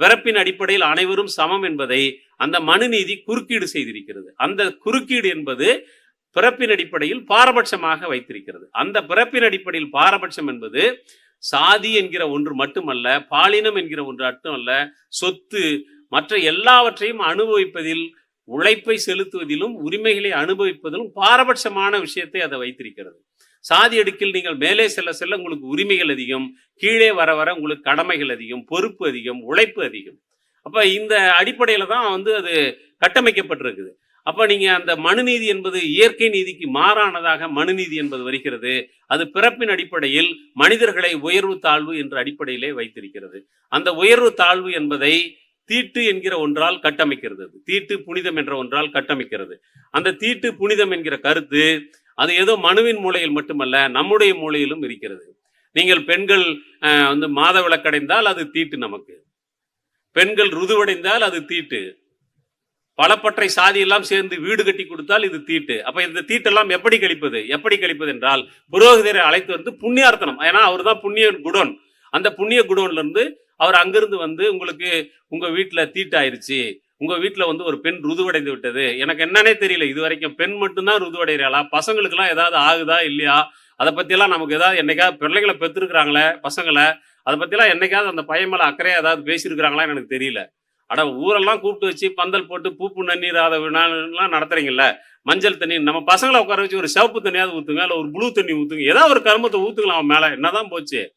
பிறப்பின் அடிப்படையில் அனைவரும் சமம் என்பதை அந்த மனுநீதி குறுக்கீடு செய்திருக்கிறது. அந்த குறுக்கீடு என்பது பிறப்பின் அடிப்படையில் பாரபட்சமாக வைத்திருக்கிறது. அந்த பிறப்பின் அடிப்படையில் பாரபட்சம் என்பது சாதி என்கிற ஒன்று மட்டுமல்ல பாலினம் என்கிற ஒன்று மட்டுமல்ல சொத்து மற்ற எல்லாவற்றையும் அனுபவிப்பதில் உழைப்பை செலுத்துவதிலும் உரிமைகளை அனுபவிப்பதிலும் பாரபட்சமான விஷயத்தை அதை வைத்திருக்கிறது. சாதி அடுக்கில் நீங்கள் மேலே செல்ல செல்ல உங்களுக்கு உரிமைகள் அதிகம் கீழே வர வர உங்களுக்கு கடமைகள் அதிகம் பொறுப்பு அதிகம் உழைப்பு அதிகம். அப்போ இந்த அடிப்படையில் தான் வந்து அது கட்டமைக்கப்பட்டிருக்குது. அப்போ நீங்கள் அந்த மனுநீதி என்பது இயற்கை நீதிக்கு மாறானதாக மனுநீதி என்பது வருகிறது. அது பிறப்பின் அடிப்படையில் மனிதர்களை உயர்வு தாழ்வு என்ற அடிப்படையிலே வைத்திருக்கிறது. அந்த உயர்வு தாழ்வு என்பதை தீட்டு என்கிற ஒன்றால் கட்டமைக்கிறது. அது. தீட்டு புனிதம் என்ற ஒன்றால் கட்டமைக்கிறது. அந்த தீட்டு புனிதம் என்கிற கருத்து அது ஏதோ மனுவின் மூலையில் மட்டுமல்ல நம்முடைய மூலையிலும் இருக்கிறது. நீங்கள் பெண்கள் வந்து மாத விளக்கடைந்தால் அது தீட்டு நமக்கு. பெண்கள் ருதுவடைந்தால் அது தீட்டு. பலப்பற்றை சாதியெல்லாம் சேர்ந்து வீடு கட்டி கொடுத்தால் இது தீட்டு. அப்ப இந்த தீட்டெல்லாம் எப்படி கழிப்பது? எப்படி கழிப்பது என்றால் புரோகிதரை அழைத்து வந்து புண்ணியார்த்தனம். ஏன்னா அவர் தான் புண்ணிய குடோன். அந்த புண்ணிய குடோன்ல இருந்து அவர் அங்கிருந்து வந்து உங்களுக்கு உங்க வீட்டுல தீட்டாயிருச்சு. உங்க வீட்டுல வந்து ஒரு பெண் ருதுவடைந்து விட்டது. எனக்கு என்னன்னே தெரியல. இது வரைக்கும் பெண் மட்டும்தான் ருதுவடைகிறாளா? பசங்களுக்கெல்லாம் ஏதாவது ஆகுதா? இல்லையா? அதை பத்தியெல்லாம் நமக்கு ஏதாவது என்னைக்காவது பிள்ளைகளை பெற்றுருக்குறாங்களே பசங்களை அதை பத்தியெல்லாம் என்னைக்காவது அந்த பையன் மேலே அக்கறையா ஏதாவது பேசியிருக்கிறாங்களான்னு எனக்கு தெரியல. அட ஊரெல்லாம் கூப்பிட்டு வச்சு பந்தல் போட்டு பூப்பு நன்னீர் அதை வினாலாம் நடத்துறீங்கல்ல? மஞ்சள் தண்ணி நம்ம பசங்களை உட்கார வச்சு ஒரு சிவப்பு தண்ணியாவது ஊற்றுங்க இல்லை ஒரு ப்ளூ தண்ணி ஊற்றுங்க ஏதாவது ஒரு கருமத்தை ஊற்றுக்கலாம் அவன் மேலே. என்னதான் போச்சு?